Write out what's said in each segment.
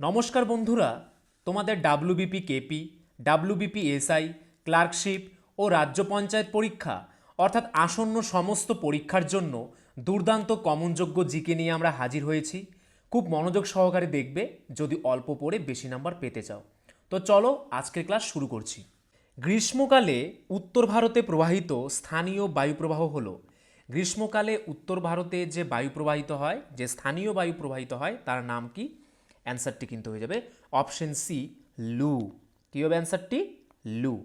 নমস্কার বন্ধুরা, তোমাদের WBP KP WBP SI clerkship ও রাজ্য পঞ্চায়েত পরীক্ষা, অর্থাৎ আসন্ন সমস্ত পরীক্ষার জন্য দুর্দান্ত কমনযোগ্য জিকে নিয়ে আমরা হাজির হয়েছি। খুব মনোযোগ সহকারে দেখবে, যদি অল্প পড়ে বেশি নাম্বার পেতে চাও। তো চলো আজকের ক্লাস শুরু করছি। গ্রীষ্মকালে উত্তর ভারতে প্রবাহিত স্থানীয় বায়ুপ্রবাহ হলো। গ্রীষ্মকালে উত্তর ভারতে যে বায়ু প্রবাহিত হয়, যে স্থানীয় বায়ু প্রবাহিত হয়, তার নাম কি? অ্যান্সারটি কিন্তু হয়ে যাবে অপশন সি, লু। কী হবে অ্যান্সারটি? লু।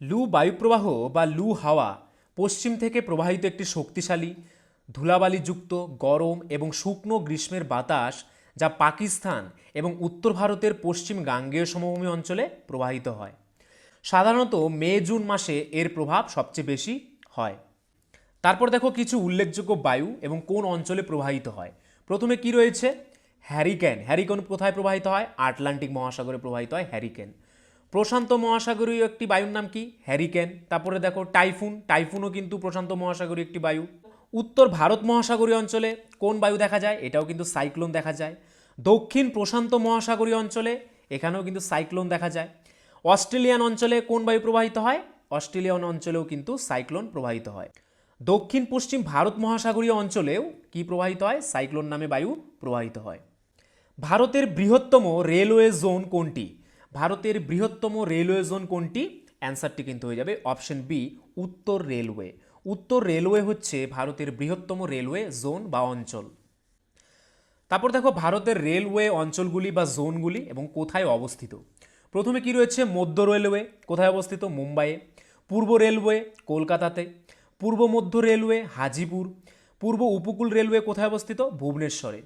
লু বায়ুপ্রবাহ বা লু হাওয়া পশ্চিম থেকে প্রবাহিত একটি শক্তিশালী, ধুলাবালিযুক্ত, গরম এবং শুকনো গ্রীষ্মের বাতাস যা পাকিস্তান এবং উত্তর ভারতের পশ্চিম গাঙ্গেয় সমভূমি অঞ্চলে প্রবাহিত হয়। সাধারণত মে, জুন মাসে এর প্রভাব সবচেয়ে বেশি হয়। তারপর দেখো কিছু উল্লেখযোগ্য বায়ু এবং কোন অঞ্চলে প্রবাহিত হয়। প্রথমে কি রয়েছে? হ্যারিকেন। হ্যারিকেন কোথায় প্রবাহিত হয়? আটলান্টিক মহাসাগরে প্রবাহিত হয় হ্যারিকেন। প্রশান্ত মহাসাগরীয় একটি বায়ুর নাম কি? হ্যারিকেন। তারপরে দেখো, টাইফুন। টাইফুনও কিন্তু প্রশান্ত মহাসাগরীয় একটি বায়ু। উত্তর ভারত মহাসাগরীয় অঞ্চলে কোন বায়ু দেখা যায়? এটাও কিন্তু সাইক্লোন দেখা যায়। দক্ষিণ প্রশান্ত মহাসাগরীয় অঞ্চলে এখানেও কিন্তু সাইক্লোন দেখা যায়। অস্ট্রেলিয়ান অঞ্চলে কোন বায়ু প্রবাহিত হয়? অস্ট্রেলিয়ান অঞ্চলেও কিন্তু সাইক্লোন প্রবাহিত হয়। দক্ষিণ পশ্চিম ভারত মহাসাগরীয় অঞ্চলেও কি প্রবাহিত হয়? সাইক্লোন নামে বায়ু প্রবাহিত হয়। ভারতের বৃহত্তম রেলওয়ে জোন কোনটি? ভারতের বৃহত্তম রেলওয়ে জোন কোনটি? অ্যান্সারটি কিন্তু হয়ে যাবে অপশন বি, উত্তর রেলওয়ে। উত্তর রেলওয়ে হচ্ছে ভারতের বৃহত্তম রেলওয়ে জোন বা অঞ্চল। তারপর দেখো ভারতের রেলওয়ে অঞ্চলগুলি বা জোনগুলি এবং কোথায় অবস্থিত। প্রথমে কি রয়েছে? মধ্য রেলওয়ে। কোথায় অবস্থিত? মুম্বাইয়ে। পূর্ব রেলওয়ে কলকাতাতে। পূর্ব মধ্য রেলওয়ে হাজিপুর। পূর্ব উপকূল রেলওয়ে কোথায় অবস্থিত? ভুবনেশ্বরে।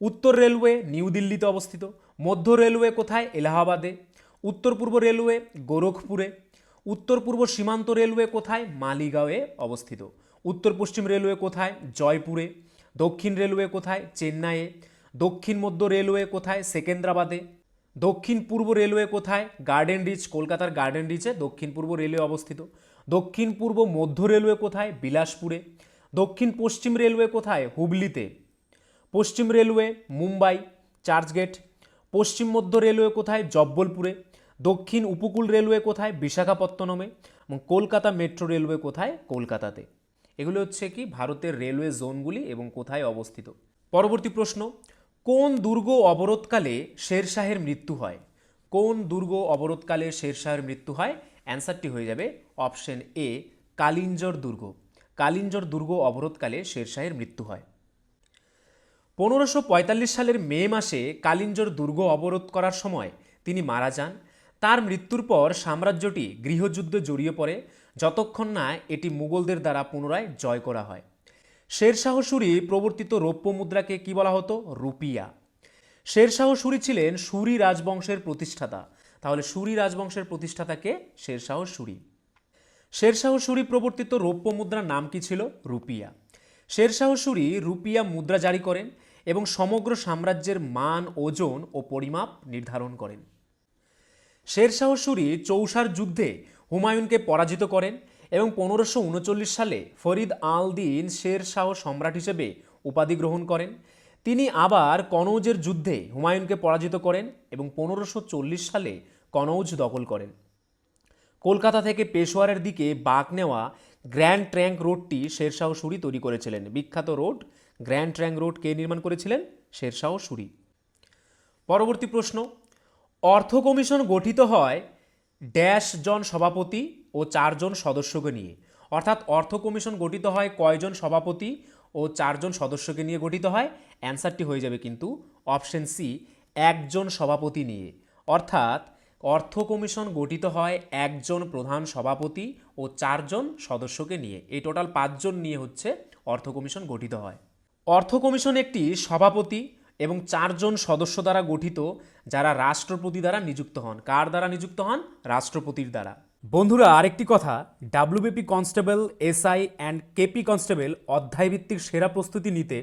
উত্তর রেলওয়ে নিউ দিল্লিতে অবস্থিত, মধ্য রেলওয়ে কোথায়? এলাহাবাদে। উত্তর পূর্ব রেলওয়ে গোরখপুরে। উত্তর পূর্ব সীমান্ত রেলওয়ে কোথায়? মালিগাঁওয়ে অবস্থিত। উত্তর পশ্চিম রেলওয়ে কোথায়? জয়পুরে। দক্ষিণ রেলওয়ে কোথায়? চেন্নাইয়ে। দক্ষিণ মধ্য রেলওয়ে কোথায়? সেকেন্দ্রাবাদে। দক্ষিণ পূর্ব রেলওয়ে কোথায়? গার্ডেন রিচ, কলকাতার গার্ডেন রিচে দক্ষিণ পূর্ব রেলওয়ে অবস্থিত। দক্ষিণ পূর্ব মধ্য রেলওয়ে কোথায়? বিলাসপুরে। দক্ষিণ পশ্চিম রেলওয়ে কোথায়? হুগলিতে পশ্চিম রেলওয়ে, মুম্বাই, চার্চগেট। পশ্চিম মধ্য রেলওয়ে কোথায়? জব্বলপুরে। দক্ষিণ উপকূল রেলওয়ে কোথায়? বিশাখাপত্তনমে। এবং কলকাতা মেট্রো রেলওয়ে কোথায়? কলকাতাতে। এগুলো হচ্ছে কি? ভারতের রেলওয়ে জোনগুলি এবং কোথায় অবস্থিত। পরবর্তী প্রশ্ন, কোন দুর্গ অবরোধকালে শেরশাহের মৃত্যু হয়? কোন দুর্গ অবরোধকালে শেরশাহের মৃত্যু হয়? অ্যান্সারটি হয়ে যাবে অপশন এ, কালিঞ্জর দুর্গ। কালিঞ্জর দুর্গ অবরোধকালে শেরশাহের মৃত্যু হয়। পনেরোশো সালের মে মাসে কালিঞ্জর দুর্গ অবরোধ করার সময় তিনি মারা যান। তার মৃত্যুর পর সাম্রাজ্যটি গৃহযুদ্ধে জড়িয়ে পড়ে, যতক্ষণ না এটি মুঘলদের দ্বারা পুনরায় জয় করা হয়। শেরশাহ সুরি প্রবর্তিত রৌপ্য মুদ্রাকে কি বলা হতো? রুপিয়া। শেরশাহ সুরি ছিলেন সুরি রাজবংশের প্রতিষ্ঠাতা। তাহলে সুরি রাজবংশের প্রতিষ্ঠাতাকে শেরশাহ সুরি। শেরশাহ সুরি প্রবর্তিত রৌপ্য মুদ্রার নাম কি ছিল? রুপিয়া। শেরশাহ সুরি রুপিয়া মুদ্রা জারি করেন। এবং সমগ্র সাম্রাজ্যের মান, ওজন ও পরিমাপ নির্ধারণ করেন। শেরশাহ সুরি চৌসার যুদ্ধে হুমায়ুনকে পরাজিত করেন এবং পনেরোশো উনচল্লিশ সালে ফরিদ আল দিন শের শাহ সম্রাট হিসেবে উপাধি গ্রহণ করেন। তিনি আবার কনৌজের যুদ্ধে হুমায়ুনকে পরাজিত করেন এবং পনেরোশো চল্লিশ সালে কনৌজ দখল করেন। কলকাতা থেকে পেশোয়ারের দিকে বাঁক নেওয়া গ্র্যান্ড ট্র্যাঙ্ক রোডটি শেরশাহ সুরি তৈরি করেছিলেন। বিখ্যাত রোড গ্র্যান্ড ট্র্যাঙ্ক রোড কে নির্মাণ করেছিলেন? শেরশাহ সুরি। পরবর্তী প্রশ্ন, অর্থ কমিশন গঠিত হয় ড্যাশ জন সভাপতি ও চারজন সদস্যকে নিয়ে। অর্থাৎ অর্থ কমিশন গঠিত হয় কয়জন সভাপতি ও চারজন সদস্যকে নিয়ে গঠিত হয়? অ্যান্সারটি হয়ে যাবে কিন্তু অপশন সি, একজন সভাপতি নিয়ে। অর্থাৎ অর্থ কমিশন গঠিত হয় একজন প্রধান সভাপতি ও চারজন সদস্যকে নিয়ে। এই টোটাল পাঁচজন নিয়ে হচ্ছে অর্থ কমিশন গঠিত হয়। অর্থ কমিশন একটি সভাপতি এবং চারজন সদস্য দ্বারা গঠিত, যারা রাষ্ট্রপতি দ্বারা নিযুক্ত হন। কার দ্বারা নিযুক্ত হন? রাষ্ট্রপতির দ্বারা। বন্ধুরা, আরেকটি কথা WBP constable SI and KP constable অধ্যায়ভিত্তিক সেরা প্রস্তুতি নিতে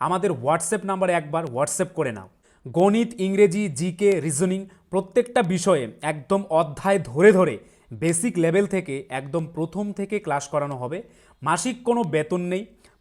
আমাদের হোয়াটসঅ্যাপ নাম্বারে একবার হোয়াটসঅ্যাপ করে নাও। গণিত, ইংরেজি জিকে রিজনিং প্রত্যেকটা বিষয়ে একদম অধ্যায় ধরে ধরে বেসিক লেভেল থেকে একদম প্রথম থেকে ক্লাস করানো হবে। মাসিক কোনো বেতন নেই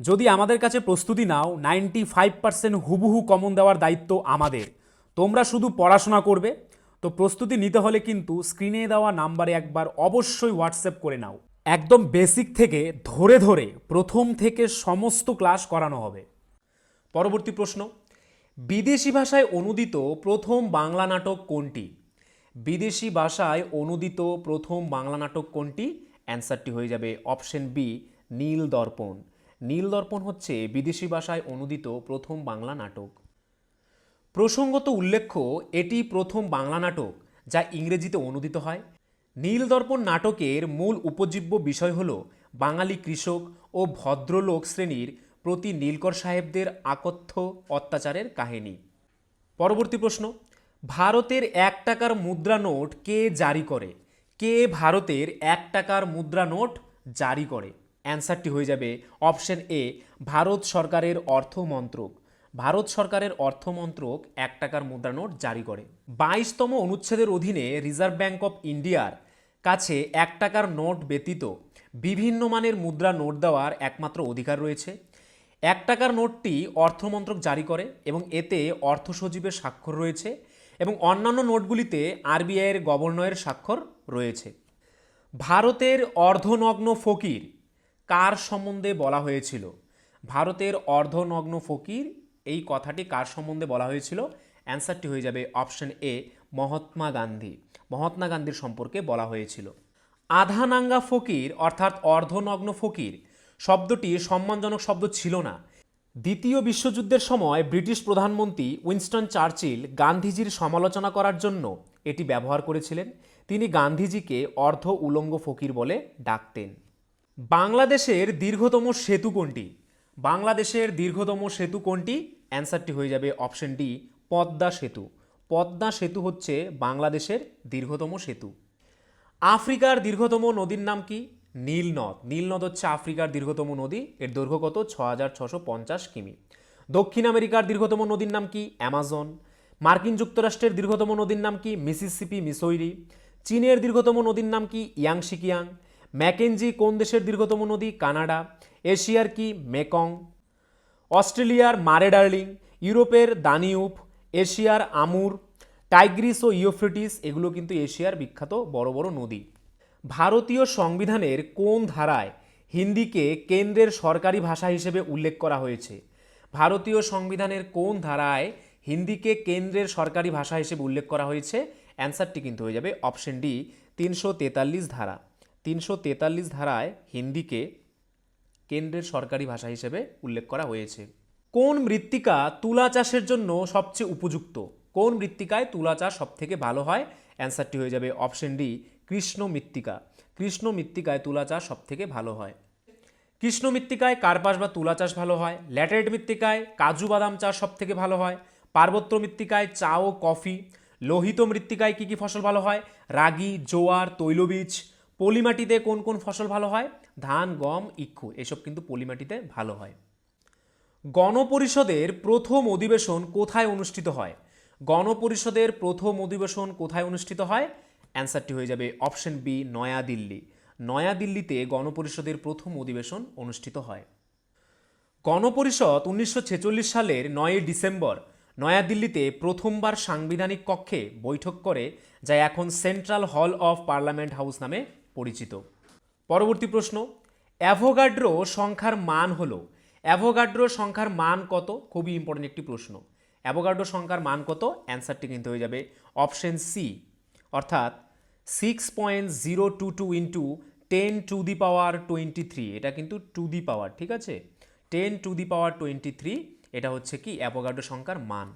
যদি আমাদের কাছে প্রস্তুতি নাও নাইনটি ফাইভ পার্সেন্ট হুবহু কমন দেওয়ার দায়িত্ব আমাদের। তোমরা শুধু পড়াশোনা করবে। তো প্রস্তুতি নিতে হলে কিন্তু স্ক্রিনে দেওয়া নাম্বারে একবার অবশ্যই হোয়াটসঅ্যাপ করে নাও। একদম বেসিক থেকে ধরে ধরে প্রথম থেকে সমস্ত ক্লাস করানো হবে। পরবর্তী প্রশ্ন। বিদেশি ভাষায় অনুদিত প্রথম বাংলা নাটক কোনটি? বিদেশি ভাষায় অনুদিত প্রথম বাংলা নাটক কোনটি? অ্যান্সারটি হয়ে যাবে অপশন বি নীল দর্পণ। নীল দর্পণ হচ্ছে বিদেশি ভাষায় অনুদিত প্রথম বাংলা নাটক। প্রসঙ্গত উল্লেখ্য, এটি প্রথম বাংলা নাটক যা ইংরেজিতে অনুদিত হয়। নীলদর্পণ নাটকের মূল উপজীব্য বিষয় হল বাঙালি কৃষক ও ভদ্রলোক শ্রেণির প্রতি নীলকর সাহেবদের আকথ্য অত্যাচারের কাহিনী। পরবর্তী প্রশ্ন, ভারতের এক টাকার মুদ্রা নোট কে জারি করে? কে ভারতের এক টাকার মুদ্রা নোট জারি করে? অ্যান্সারটি হয়ে যাবে অপশন এ, ভারত সরকারের অর্থ মন্ত্রক ভারত সরকারের অর্থ মন্ত্রক এক টাকার মুদ্রা নোট জারি করে। বাইশতম অনুচ্ছেদের অধীনে রিজার্ভ ব্যাংক অফ ইন্ডিয়ার কাছে এক টাকার নোট ব্যতীত বিভিন্ন মানের মুদ্রা নোট দেওয়ার একমাত্র অধিকার রয়েছে। এক টাকার নোটটি অর্থমন্ত্রক জারি করে এবং এতে অর্থ সচিবের স্বাক্ষর রয়েছে এবং অন্যান্য নোটগুলিতে আরবিআইয়ের গভর্নরের স্বাক্ষর রয়েছে। ভারতের অর্ধনগ্ন ফকির কার সম্বন্ধে বলা হয়েছিল? ভারতের অর্ধনগ্ন ফকির, এই কথাটি কার সম্বন্ধে বলা হয়েছিল? অ্যান্সারটি হয়ে যাবে অপশন এ, মহাত্মা গান্ধী। মহাত্মা গান্ধীর সম্পর্কে বলা হয়েছিল। আধানাঙ্গা ফকির, অর্থাৎ অর্ধনগ্ন ফকির, শব্দটি সম্মানজনক শব্দ ছিল না। দ্বিতীয় বিশ্বযুদ্ধের সময় ব্রিটিশ প্রধানমন্ত্রী উইনস্টন চার্চিল গান্ধীজির সমালোচনা করার জন্য এটি ব্যবহার করেছিলেন। তিনি গান্ধীজিকে অর্ধ উলঙ্গ ফকির বলে ডাকতেন। বাংলাদেশের দীর্ঘতম সেতু কোনটি? বাংলাদেশের দীর্ঘতম সেতু কোনটি? অ্যান্সারটি হয়ে যাবে অপশন ডি, পদ্মা সেতু। পদ্মা সেতু হচ্ছে বাংলাদেশের দীর্ঘতম সেতু। আফ্রিকার দীর্ঘতম নদীর নাম কি? নীল নদ নীল নদ হচ্ছে আফ্রিকার দীর্ঘতম নদী। এর দৈর্ঘ্য কত? ছ হাজার ছশো পঞ্চাশ কিমি। দক্ষিণ আমেরিকার দীর্ঘতম নদীর নাম কি? অ্যামাজন। মার্কিন যুক্তরাষ্ট্রের দীর্ঘতম নদীর নাম কি? Mississippi, Missouri. চীনের দীর্ঘতম নদীর নাম কি? ইয়াংশিকিয়াং ম্যাকেনজি কোন দেশের দীর্ঘতম নদী? কানাডা। এশিয়ার কি? মেকং। অস্ট্রেলিয়ার মারে ডার্লিং। ইউরোপের দানিউপ এশিয়ার আমুর। টাইগ্রিস ও ইউফ্রেটিস এগুলো কিন্তু এশিয়ার বিখ্যাত বড় বড় নদী। ভারতীয় সংবিধানের কোন ধারায় হিন্দিকে কেন্দ্রের সরকারি ভাষা হিসেবে উল্লেখ করা হয়েছে? ভারতীয় সংবিধানের কোন ধারায় হিন্দিকে কেন্দ্রের সরকারি ভাষা হিসেবে উল্লেখ করা হয়েছে? অ্যান্সারটি কিন্তু হয়ে যাবে অপশন ডি, তিনশো তেতাল্লিশ ধারা। তিনশো তেতাল্লিশ ধারায় হিন্দিকে কেন্দ্রের সরকারি ভাষা হিসেবে উল্লেখ করা হয়েছে। কোন মৃত্তিকা তুলা চাষের জন্য সবচেয়ে উপযুক্ত? কোন মৃত্তিকায় তুলা চাষ সব থেকে ভালো হয়? অ্যান্সারটি হয়ে যাবে অপশন ডি, কৃষ্ণ মৃত্তিকা। কৃষ্ণ মৃত্তিকায় তুলা চাষ সব থেকে ভালো হয়। কৃষ্ণ মৃত্তিকায় কার্পাস বা তুলা চাষ ভালো হয়। ল্যাটেরাইট মৃত্তিকায় কাজু বাদাম চাষ সব থেকে ভালো হয়। পার্বত্য মৃত্তিকায় চা ও কফি। লোহিত মৃত্তিকায় কী কী ফসল ভালো হয়? রাগি, জোয়ার, তৈলবীজ পলিমাটিতে কোন কোন ফসল ভালো হয়? ধান, গম, ইক্ষু, এসব কিন্তু পলিমাটিতে ভালো হয়। গণপরিষদের প্রথম অধিবেশন কোথায় অনুষ্ঠিত হয়? গণপরিষদের প্রথম অধিবেশন কোথায় অনুষ্ঠিত হয়? অ্যান্সারটি হয়ে যাবে অপশন বি নয়াদিল্লি। নয়াদিল্লিতে গণপরিষদের প্রথম অধিবেশন অনুষ্ঠিত হয়। গণপরিষদ উনিশশো ছেচল্লিশ সালের নয়ই ডিসেম্বর নয়াদিল্লিতে প্রথমবার সাংবিধানিক কক্ষে বৈঠক করে, যা এখন central hall of parliament house নামে পরিচিত। পরবর্তী প্রশ্ন, অ্যাভোগাড্রো সংখ্যার মান হলো। অ্যাভোগাড্রো সংখ্যার মান কত? খুবই ইম্পর্টেন্ট একটি প্রশ্ন। অ্যাভোগাড্রো সংখ্যার মান কত? অ্যান্সারটি কিন্তু হয়ে যাবে অপশন সি অর্থাৎ six point zero two two into ten to the power twenty three এটা কিন্তু টু দি পাওয়ার ঠিক আছে? Ten to the power twenty three এটা হচ্ছে কি? অ্যাভোগাড্রো সংখ্যার মান।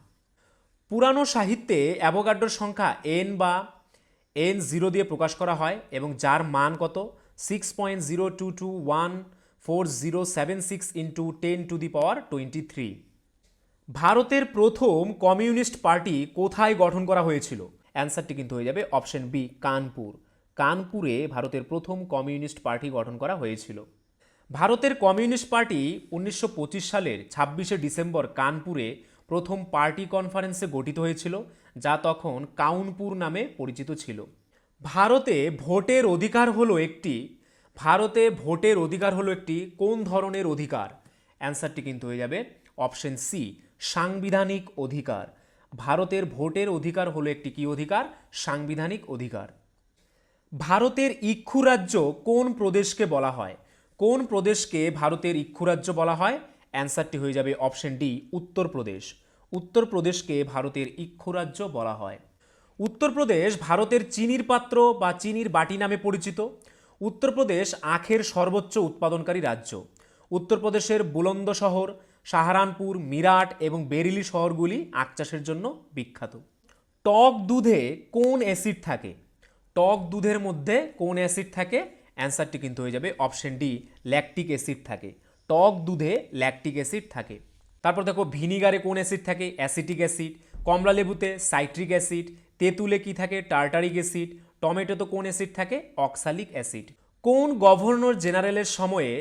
পুরানো সাহিত্যে অ্যাভোগাড্রোর সংখ্যা এন বা এন জিরো দিয়ে প্রকাশ করা হয় এবং যার মান কত? Six point zero two two one four zero seven six into ten to the power twenty three ভারতের প্রথম কমিউনিস্ট পার্টি কোথায় গঠন করা হয়েছিল? অ্যান্সারটি কিন্তু হয়ে যাবে অপশন বি, কানপুর। কানপুরে ভারতের প্রথম কমিউনিস্ট পার্টি গঠন করা হয়েছিল। ভারতের কমিউনিস্ট পার্টি উনিশশো পঁচিশ সালের ছাব্বিশে ডিসেম্বর কানপুরে প্রথম পার্টি কনফারেন্সে গঠিত হয়েছিল যা তখন কাউনপুর নামে পরিচিত ছিল। ভারতে ভোটের অধিকার হলো একটি। ভারতে ভোটের অধিকার হলো একটি। কোন ধরনের অধিকার? অ্যান্সারটি কিন্তু হয়ে যাবে অপশন সি, সাংবিধানিক অধিকার। ভারতের ভোটের অধিকার হলো একটি কি অধিকার? সাংবিধানিক অধিকার। ভারতের ইক্ষু রাজ্য কোন প্রদেশকে বলা হয়? কোন প্রদেশকে ভারতের ইক্ষু রাজ্য বলা হয়? অ্যান্সারটি হয়ে যাবে অপশন ডি, উত্তরপ্রদেশ। উত্তরপ্রদেশকে ভারতের ইক্ষু রাজ্য বলা হয়। উত্তরপ্রদেশ ভারতের চিনির পাত্র বা চিনির বাটি নামে পরিচিত। উত্তরপ্রদেশ আখের সর্বোচ্চ উৎপাদনকারী রাজ্য। উত্তরপ্রদেশের বুলন্দ শহর, সাহারানপুর, মিরাট এবং বেরিলি শহরগুলি আখ চাষের জন্য বিখ্যাত। টক দুধে কোন অ্যাসিড থাকে? টক দুধের মধ্যে কোন অ্যাসিড থাকে? অ্যান্সারটি কিন্তু হয়ে যাবে অপশন ডি, ল্যাকটিক অ্যাসিড থাকে। টক দুধে ল্যাকটিক অ্যাসিড থাকে। তারপর দেখো ভিনিগারে কোন অ্যাসিড থাকে? অ্যাসিটিক অ্যাসিড কমলা লেবুতে সাইট্রিক অ্যাসিড, তেঁতুলে কি থাকে? টার্টারিক অ্যাসিড, টমেটোতে কোন অ্যাসিড থাকে? Oxalic acid. কোন গভর্নর জেনারেলের সময়ে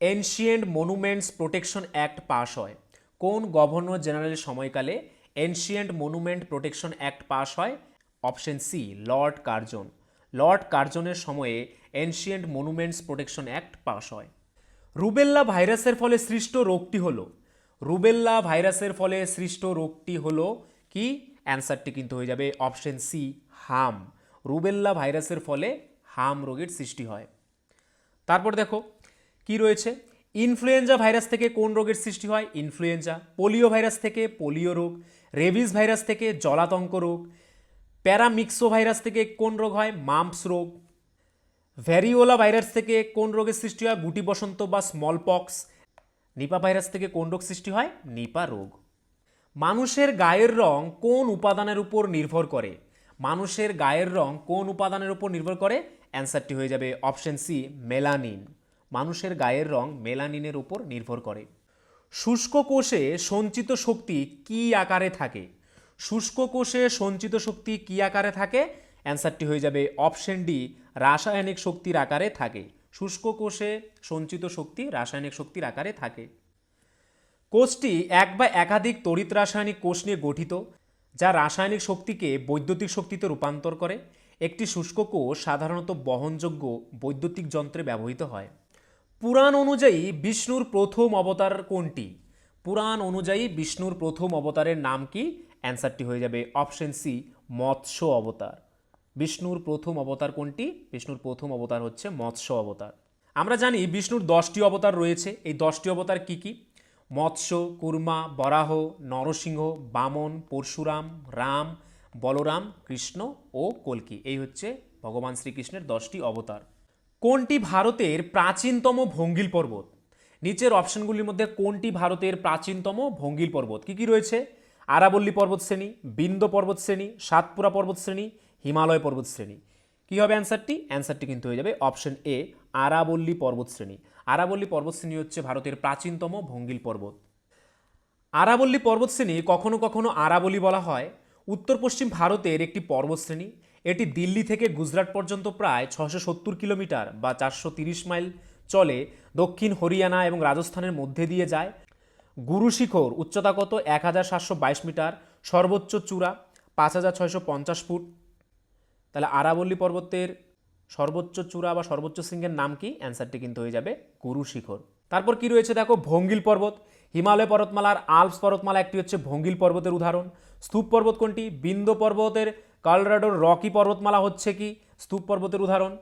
ancient monuments protection act pass হয়? কোন গভর্নর জেনারেলের সময়কালে ancient monument protection act pass হয়? Option C, Lord Curzon. Lord কার্জনের সময়ে ancient monuments protection act pass হয়। রুবেল্লা ভাইরাসের ফলে সৃষ্ট রোগটি হলো। রুবেল্লা ভাইরাসের ফলে সৃষ্ট রোগটি হলো কি? অ্যান্সারটি কিন্তু হয়ে যাবে অপশন সি, হাম। রুবেল্লা ভাইরাসের ফলে হাম রোগের সৃষ্টি হয়। তারপর দেখো, কি রয়েছে? ইনফ্লুয়েঞ্জা ভাইরাস থেকে কোন রোগের সৃষ্টি হয়? ইনফ্লুয়েঞ্জা, পোলিও ভাইরাস থেকে পোলিও রোগ, রেবিস ভাইরাস থেকে জলাতঙ্ক রোগ, প্যারামিক্সো ভাইরাস থেকে কোন রোগ হয়? মাম্পস রোগ ভ্যারিওলা ভাইরাস থেকে কোন রোগের সৃষ্টি হয়? গুটি বসন্ত বা স্মল পক্স নিপা ভাইরাস থেকে কোন রোগ সৃষ্টি হয়? নিপা রোগ। মানুষের গায়ের রং কোন উপাদানের উপর নির্ভর করে? মানুষের গায়ের রং কোন উপাদানের উপর নির্ভর করে? অ্যান্সারটি হয়ে যাবে অপশন সি মেলানিন মানুষের গায়ের রং মেলানিনের উপর নির্ভর করে। শুষ্ক কোষে সঞ্চিত শক্তি কি আকারে থাকে? শুষ্ক কোষে সঞ্চিত শক্তি কি আকারে থাকে? অ্যান্সারটি হয়ে যাবে অপশন ডি রাসায়নিক শক্তির আকারে থাকে। শুষ্ক কোষে সঞ্চিত শক্তি রাসায়নিক শক্তির আকারে থাকে। কোষটি এক বা একাধিক তড়িৎ রাসায়নিক কোষ নিয়ে গঠিত, যা রাসায়নিক শক্তিকে বৈদ্যুতিক শক্তিতে রূপান্তর করে। একটি শুষ্ক কোষ সাধারণত বহনযোগ্য বৈদ্যুতিক যন্ত্রে ব্যবহৃত হয়। পুরাণ অনুযায়ী বিষ্ণুর প্রথম অবতার কোনটি? পুরাণ অনুযায়ী বিষ্ণুর প্রথম অবতারের নাম কি? অ্যান্সারটি হয়ে যাবে অপশন সি, মৎস্য অবতার। বিষ্ণুর প্রথম অবতার কোনটি? বিষ্ণুর প্রথম অবতার হচ্ছে মৎস্য অবতার। আমরা জানি বিষ্ণুর দশটি অবতার রয়েছে। এই দশটি অবতার কি কি? মৎস্য, কুর্মা, বরাহ, নরসিংহ, বামন, পরশুরাম, রাম, বলরাম, কৃষ্ণ ও কলকি। এই হচ্ছে ভগবান শ্রীকৃষ্ণের দশটি অবতার। কোনটি ভারতের প্রাচীনতম ভঙ্গিল পর্বত? নিচের অপশনগুলির মধ্যে কোনটি ভারতের প্রাচীনতম ভঙ্গিল পর্বত? কি কি রয়েছে? আরাবল্লী পর্বত শ্রেণি বিন্দ পর্বত শ্রেণি সাতপুরা পর্বত শ্রেণি হিমালয় পর্বত শ্রেণি। কী হবে অ্যান্সারটি? অ্যান্সারটি কিন্তু হয়ে যাবে অপশন এ, আরাবল্লী পর্বত শ্রেণি। আরাবল্লী পর্বত শ্রেণি হচ্ছে ভারতের প্রাচীনতম ভঙ্গিল পর্বত। আরাবল্লী পর্বতশ্রেণী কখনো কখনো আরাবলী বলা হয়। উত্তর পশ্চিম ভারতের একটি পর্বতশ্রেণী এটি দিল্লি থেকে গুজরাট পর্যন্ত প্রায় ছশো সত্তর কিলোমিটার বা চারশো তিরিশ মাইল চলে, দক্ষিণ হরিয়ানা এবং রাজস্থানের মধ্যে দিয়ে যায়। গুরু শিখর উচ্চতা কত? এক হাজার সাতশো বাইশ মিটার, সর্বোচ্চ চূড়া পাঁচ হাজার পঞ্চাশ ফুট। তাহলে আরাবল্লী পর্বতের সর্বোচ্চ চূড়া বা সর্বোচ্চ শৃঙ্গের নাম কি? অ্যান্সারটি কিন্তু হয়ে যাবে গুরু শিখর। তারপর কি রয়েছে দেখো? ভঙ্গিল পর্বত। হিমালয় পর্বতমালার আলপস পর্বতমালা একটি হচ্ছে ভঙ্গিল পর্বতের উদাহরণ। স্তূপ পর্বত কোনটি? বিন্দ পর্বতের কালরাডোর রকি পর্বতমালা হচ্ছে কি? স্তূপ পর্বতের উদাহরণ।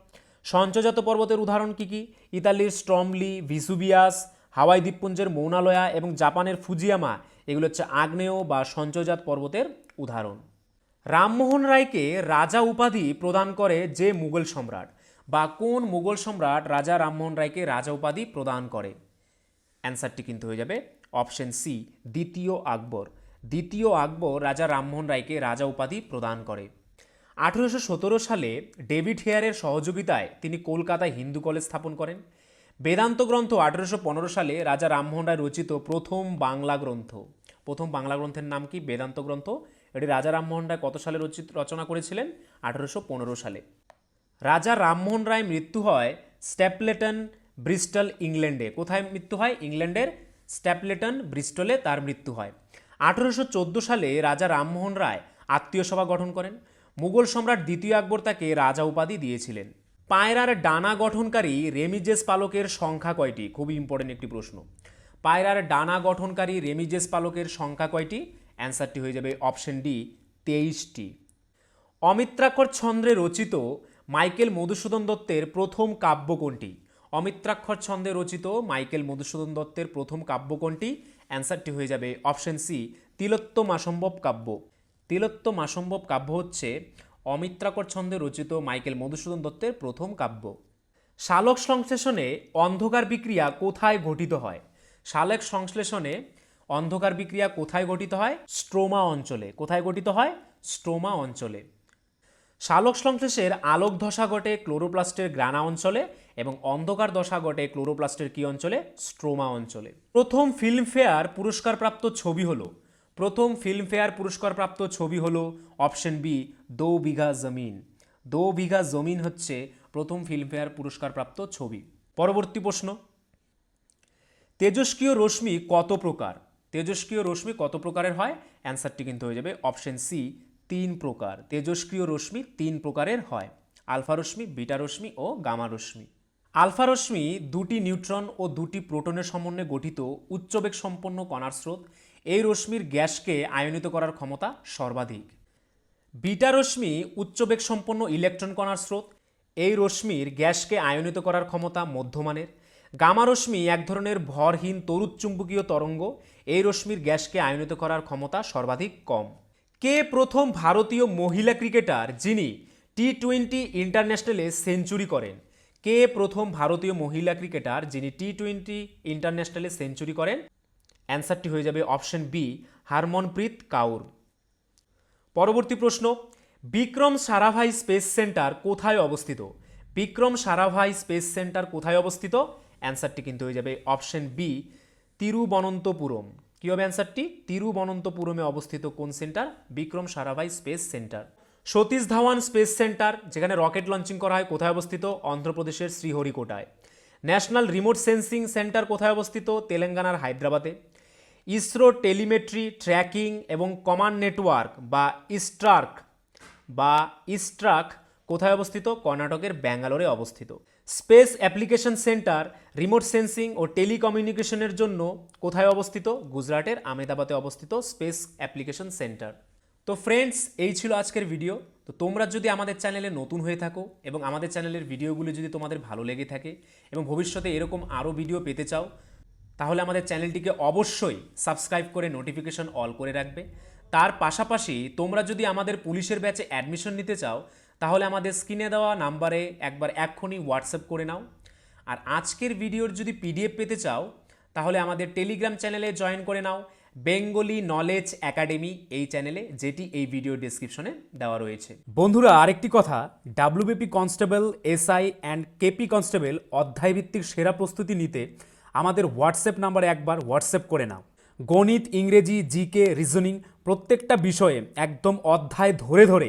সঞ্চজাত পর্বতের উদাহরণ কি কি? ইতালির স্ট্রমলি ভিসুবিয়াস, হাওয়াই দ্বীপপুঞ্জের মৌনালয়া এবং জাপানের ফুজিয়ামা। এগুলো হচ্ছে আগ্নেয় বা সঞ্চয়জাত পর্বতের উদাহরণ। রামমোহন রায়কে রাজা উপাধি প্রদান করে যে মুঘল সম্রাট, বা কোন মুঘল সম্রাট রাজা রামমোহন রায়কে রাজা উপাধি প্রদান করে? অ্যান্সারটি কিন্তু হয়ে যাবে অপশন সি, দ্বিতীয় আকবর। দ্বিতীয় আকবর রাজা রামমোহন রায়কে রাজা উপাধি প্রদান করে। আঠেরোশো সতেরো সালে ডেভিড হেয়ারের সহযোগিতায় তিনি কলকাতায় হিন্দু কলেজ স্থাপন করেন। বেদান্ত গ্রন্থ আঠেরোশো পনেরো সালে রাজা রামমোহন রায় রচিত প্রথম বাংলা গ্রন্থ। প্রথম বাংলা গ্রন্থের নাম কি? বেদান্ত গ্রন্থ। এটি রাজা রামমোহন রায় কত সালে রচিত রচনা করেছিলেন? আঠেরোশো পনেরো সালে। রাজা রামমোহন রায় মৃত্যু হয় স্ট্যাপলেটন, ব্রিস্টল, ইংল্যান্ডে। কোথায় মৃত্যু হয়? ইংল্যান্ডের স্ট্যাপলেটন, ব্রিস্টলে তার মৃত্যু হয়। আঠেরোশো চোদ্দ সালে রাজা রামমোহন রায় আত্মীয় সভা গঠন করেন। মুঘল সম্রাট দ্বিতীয় আকবর তাকে রাজা উপাধি দিয়েছিলেন। পায়রার ডানা গঠনকারী রেমিজেস পালকের সংখ্যা কয়টি? খুবই ইম্পর্টেন্ট একটি প্রশ্ন। পায়রার ডানা গঠনকারী রেমিজেস পালকের সংখ্যা কয়টি? অ্যান্সারটি হয়ে যাবে অপশন ডি, তেইশটি। অমিত্রাক্ষর ছন্দ্রে রচিত মাইকেল মধুসূদন দত্তের প্রথম কাব্য কোনটি? অমিত্রাক্ষর ছন্দে রচিত মাইকেল মধুসূদন দত্তের প্রথম কাব্য কোনটি? অ্যান্সারটি হয়ে যাবে অপশন সি, তিলোত্তম আসম্ভব কাব্য। তিলোত্তম আসম্ভব কাব্য হচ্ছে অমিত্রাক্ষর ছন্দে রচিত মাইকেল মধুসূদন দত্তের প্রথম কাব্য। শালক সংশ্লেষণে অন্ধকার বিক্রিয়া কোথায় ঘটিত হয়? শালক সংশ্লেষণে অন্ধকার বিক্রিয়া কোথায় গঠিত হয়? স্ট্রোমা অঞ্চলে। কোথায় গঠিত হয়? স্ট্রোমা অঞ্চলে। শালক সংশ্লেষের আলোক দশা ঘটে ক্লোরোপ্লাস্টের গ্রানা অঞ্চলে এবং অন্ধকার দশা ঘটে ক্লোরোপ্লাস্টের কি অঞ্চলে? স্ট্রোমা অঞ্চলে। প্রথম ফিল্মফেয়ার পুরস্কারপ্রাপ্ত ছবি হলো। প্রথম ফিল্মফেয়ার পুরস্কারপ্রাপ্ত ছবি হলো অপশন বি, দো বিঘা জমিন। দো বিঘা জমিন হচ্ছে প্রথম ফিল্মফেয়ার পুরস্কারপ্রাপ্ত ছবি। পরবর্তী প্রশ্ন। তেজস্ক্রিয় রশ্মি কত প্রকার? তেজস্ক্রিয় রশ্মি কত প্রকারের হয়? অ্যান্সারটি কিন্তু হয়ে যাবে অপশন সি তিন প্রকার। তেজস্ক্রিয় রশ্মি তিন প্রকারের হয়। আলফা রশ্মি, বিটা রশ্মি ও গামা রশ্মি। আলফা রশ্মি দুটি নিউট্রন ও দুটি প্রোটনের সমন্বয়ে গঠিত উচ্চবেগ সম্পন্ন কণার স্রোত। এই রশ্মির গ্যাসকে আয়নিত করার ক্ষমতা সর্বাধিক। বিটা রশ্মি উচ্চবেগ সম্পন্ন ইলেকট্রন কণার স্রোত। এই রশ্মির গ্যাসকে আয়নিত করার ক্ষমতা মধ্যমানের। গামা রশ্মি এক ধরনের ভরহীন তড়ুৎচুম্বকীয় তরঙ্গ। এই রশ্মির গ্যাসকে আয়নিত করার ক্ষমতা সর্বাধিক কম। কে প্রথম ভারতীয় মহিলা ক্রিকেটার যিনি টি টোয়েন্টি ইন্টারন্যাশনালে সেঞ্চুরি করেন? কে প্রথম ভারতীয় মহিলা ক্রিকেটার যিনি টি টোয়েন্টি ইন্টারন্যাশনালে সেঞ্চুরি করেন? অ্যান্সারটি হয়ে যাবে অপশন বি, হারমনপ্রীত কাউর। পরবর্তী প্রশ্ন, বিক্রম সারাভাই স্পেস সেন্টার কোথায় অবস্থিত? বিক্রম সারাভাই স্পেস সেন্টার কোথায় অবস্থিত? অ্যান্সারটি কিন্তু হয়ে যাবে অপশন বি তিরুবনন্তপুরম। কী হবে অ্যান্সারটি তিরুবনন্তপুরমে অবস্থিত কোন centre Vikram Sarabhai space centre Satish Dhawan space centre যেখানে রকেট লঞ্চিং করা হয়, কোথায় অবস্থিত? অন্ধ্রপ্রদেশের শ্রীহরিকোটায়। ন্যাশনাল রিমোট সেন্সিং সেন্টার কোথায় অবস্থিত? তেলেঙ্গানার হায়দ্রাবাদে। ইসরো টেলিমেট্রি ট্র্যাকিং এবং কমান্ড নেটওয়ার্ক বা ইস্ট্রার্ক বা ইস্ট্রাক কোথায় অবস্থিত? কর্ণাটকের ব্যাঙ্গালোরে অবস্থিত। Space application centre, remote sensing ও টেলিকমিউনিকেশনের জন্য কোথায় অবস্থিত? গুজরাটের আমেদাবাদে অবস্থিত স্পেস অ্যাপ্লিকেশন সেন্টার। তো ফ্রেন্ডস, এই ছিল আজকের ভিডিও। তো তোমরা যদি আমাদের চ্যানেলে নতুন হয়ে থাকো এবং আমাদের চ্যানেলের ভিডিওগুলি যদি তোমাদের ভালো লেগে থাকে এবং ভবিষ্যতে এরকম আরও ভিডিও পেতে চাও, তাহলে আমাদের চ্যানেলটিকে অবশ্যই সাবস্ক্রাইব করে নোটিফিকেশন অল করে রাখবে। তার পাশাপাশি তোমরা যদি আমাদের পুলিশের ব্যাচে অ্যাডমিশন নিতে চাও তাহলে আমাদের স্ক্রিনে দেওয়া নাম্বারে একবার এক্ষুনি হোয়াটসঅ্যাপ করে নাও। আর আজকের ভিডিওর যদি পিডিএফ পেতে চাও, তাহলে আমাদের টেলিগ্রাম চ্যানেলে জয়েন করে নাও। বেঙ্গলি নলেজ একাডেমি এই চ্যানেলে, যেটি এই ভিডিও ডেসক্রিপশনে দেওয়া রয়েছে। বন্ধুরা, আরেকটি কথা। WBP constable SI and KP constable অধ্যায়ভিত্তিক সেরা প্রস্তুতি নিতে আমাদের হোয়াটসঅ্যাপ নাম্বারে একবার হোয়াটসঅ্যাপ করে নাও। গণিত, ইংরেজি জিকে রিজনিং প্রত্যেকটা বিষয়ে একদম অধ্যায় ধরে ধরে